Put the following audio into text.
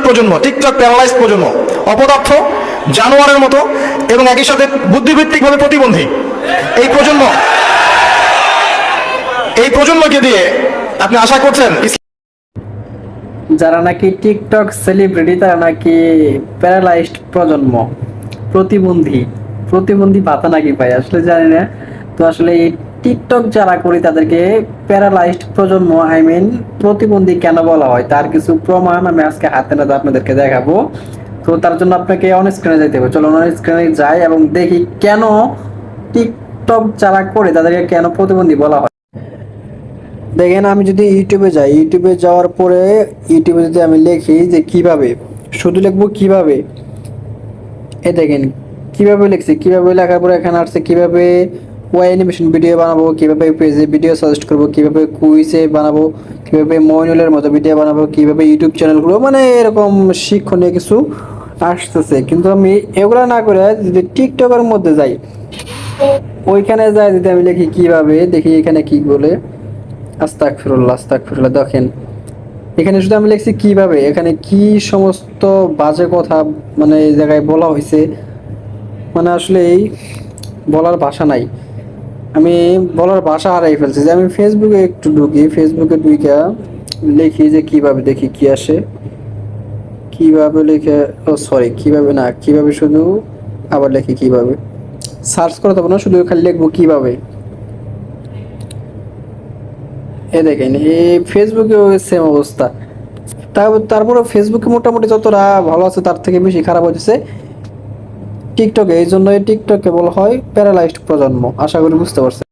TikTok প্রজন্ম TikTok paralyse প্রজন্ম, অপদার্থ, জানোয়ারের মতো এবং একই সাথে বুদ্ধিভিত্তিকভাবে প্রতিবন্ধী। এই প্রজন্ম, এই প্রজন্মকে দিয়ে আপনি আশা করছেন যারা নাকি টিকটক সেলিব্রিটি তারা নাকি প্যারালাইজড প্রজন্ম, প্রতিবন্ধী প্রতিবন্ধী ভাতা নাকি পায় আসলে জানি না। তো আসলে এই টিকটক যারা করি, তাদেরকে প্যারালাইজড প্রজন্ম আই মিন প্রতিবন্ধী কেন বলা হয়? তার কিছু প্রমাণ আমি আজকে হাতে নাতে আপনাদেরকে দেখাবো। তো তার জন্য আপনাকে অন স্ক্রিনে যেতে হবে। চলো অন স্ক্রিনে যাই এবং দেখি কেন টিকটক যারা করে, তাদেরকে কেন প্রতিবন্ধী বলা হয়? দেখেন, আমি যদি ইউটিউবে যাই, ইউটিউবে যাওয়ার পরে ইউটিউবে যদি আমি লিখি যে কীভাবে, শুধু লিখব কীভাবে? এ দেখেন, কীভাবে লিখছি? কীভাবে লেখার পরে এখানে আসছে? কীভাবে ওয়াই অ্যানিমেশন ভিডিও বানাবো, কীভাবে পেজে ভিডিও সাজেস্ট করব, কীভাবে কুইজে বানাবো, কীভাবে মইনুলের মতো ভিডিও বানাবো, কীভাবে ইউটিউব চ্যানেলগুলো মানে এরকম শিক্ষণীয় কিছু আসতেছে। কিন্তু আমি এগুলো না করে যদি টিকটকের মধ্যে যাই, ওইখানে যাই যদি আমি লিখি কীভাবে, দেখি এখানে কি বলে আস্তাক ফিরুল্লাহ আস্তাক ফিরুল্লাহ দেখেন। এখানে শুধু আমি লিখছি কীভাবে, এখানে কি সমস্ত বাজে কথা মানে এই জায়গায় বলা হয়েছে মানে আসলে এই বলার ভাষা নাই। আমি বলার ভাষা হারাই ফেলছি, যে আমি ফেসবুকে একটু ঢুকি ফেসবুকে ঢুইকা লিখি যে কীভাবে দেখি কি আসে। কীভাবে লিখে, ও সরি কীভাবে না, কীভাবে শুধু আবার লিখি কীভাবে। সার্চ করতে হবে না শুধু খালি লিখব কীভাবে। এ দেখেন এই ফেসবুকে সেম অবস্থা। তারপর তারপরে ফেসবুকে মোটামুটি যতটা ভালো আছে তার থেকে বেশি খারাপ হচ্ছে টিকটকে এই জন্য এই টিকটকে বলা হয় প্যারালাইজড প্রজন্ম। আশা করি বুঝতে পারছেন।